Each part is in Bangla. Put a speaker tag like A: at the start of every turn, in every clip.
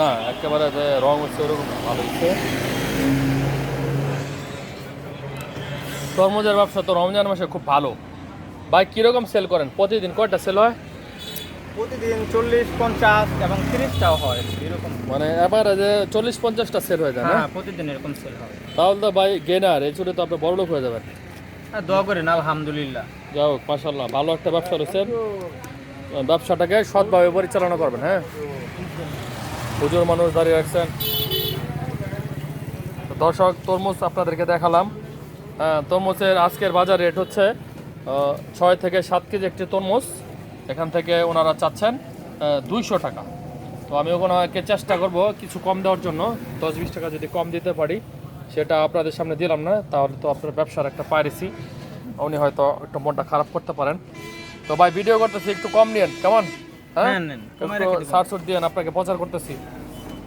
A: না একেবারে যে রং হচ্ছে ওরকম ভালো হচ্ছে। তরমুজের ব্যবসা তো রমজান মাসে খুব ভালো। ভাই কীরকম সেল করেন? প্রতিদিন কয়টা সেল হয়?
B: প্রতিদিন চল্লিশ পঞ্চাশ এবং তিরিশটাও হয় এরকম।
A: মানে এবার যে চল্লিশ পঞ্চাশটা সেল হয়ে যায় না?
B: হ্যাঁ প্রতিদিন এরকম সেল হয়।
A: তাহলে তো ভাই গেনার এই ছুটে তো আপনি বড় লোক হয়ে যাবেন।
B: হ্যাঁ দোয়া করেন আলহামদুলিল্লাহ।
A: যাই হোক মাসাল্লাহ ভালো একটা ব্যবসা রয়েছেন ব্যবসাটাকে সৎভাবে পরিচালনা করবেন হ্যাঁ? পুজোর মানুষ দাঁড়িয়ে রাখছেন দর্শক তরমুজ আপনাদেরকে দেখালাম। হ্যাঁ, তরমুজের আজকের বাজার রেট হচ্ছে ছয় থেকে সাত কেজি একটি তরমুজ। এখান থেকে ওনারা চাচ্ছেন দুইশো টাকা। তো আমি ওনাকে চেষ্টা করব কিছু কম দেওয়ার জন্য। দশ বিশ টাকা যদি কম দিতে পারি সেটা আপনাদের সামনে দিলাম না তাহলে তো আপনার ব্যবসার একটা পাইরেছি উনি হয়তো একটু মনটা খারাপ করতে পারেন। তো ভাই ভিডিও করতেছি একটু কম নিয়েন কেমন? হ্যাঁ?
B: হ্যাঁ,
A: সুট আপনাকে প্রচার করতেছি।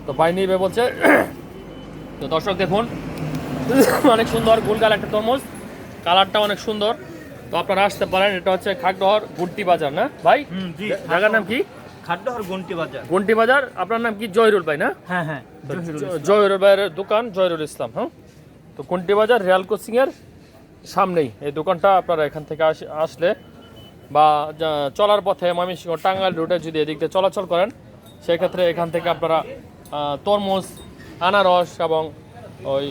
A: তো ভাই নিবে বলছে তো দর্শক দেখুন অনেক সুন্দর গোলগাল একটা তরমুজ কালারটা অনেক সুন্দর। তো আপনারা আসতে পারেন এটা হচ্ছে খাগড়হর গুট্টি বাজার না ভাই? জায়গার নাম কি?
B: খাদ্যহর গুন্টি বাজার।
A: গুন্টি বাজার আপনার নাম কি? জহিরুল ভাই না?
B: হ্যাঁ হ্যাঁ
A: তো জ- ভাইয়ের দোকান জহিরুল ইসলাম হ্যাঁ? তো কুন্টি বাজার রিয়াল কোচিং এর সামনেই। এই দোকানটা আপনারা এখান থেকে আস- আসলে বা চলার পথে ময়মনসিংহ টাঙ্গাইল রুটে যদি এদিক দিয়ে চলাচল করেন, সেক্ষেত্রে এখান থেকে আপনারা তরমুজ, আনারস এবং ওই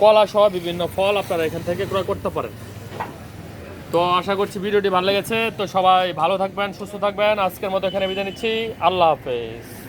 A: কলা সহ বিভিন্ন ফল আপনারা এখান থেকে ক্রয় করতে পারেন। তো আশা করছি ভিডিওটি ভালো লেগেছে। তো সবাই ভালো থাকবেন, সুস্থ থাকবেন। আজকের মতো এখানে বিদায় নিচ্ছি। আল্লাহ হাফেজ।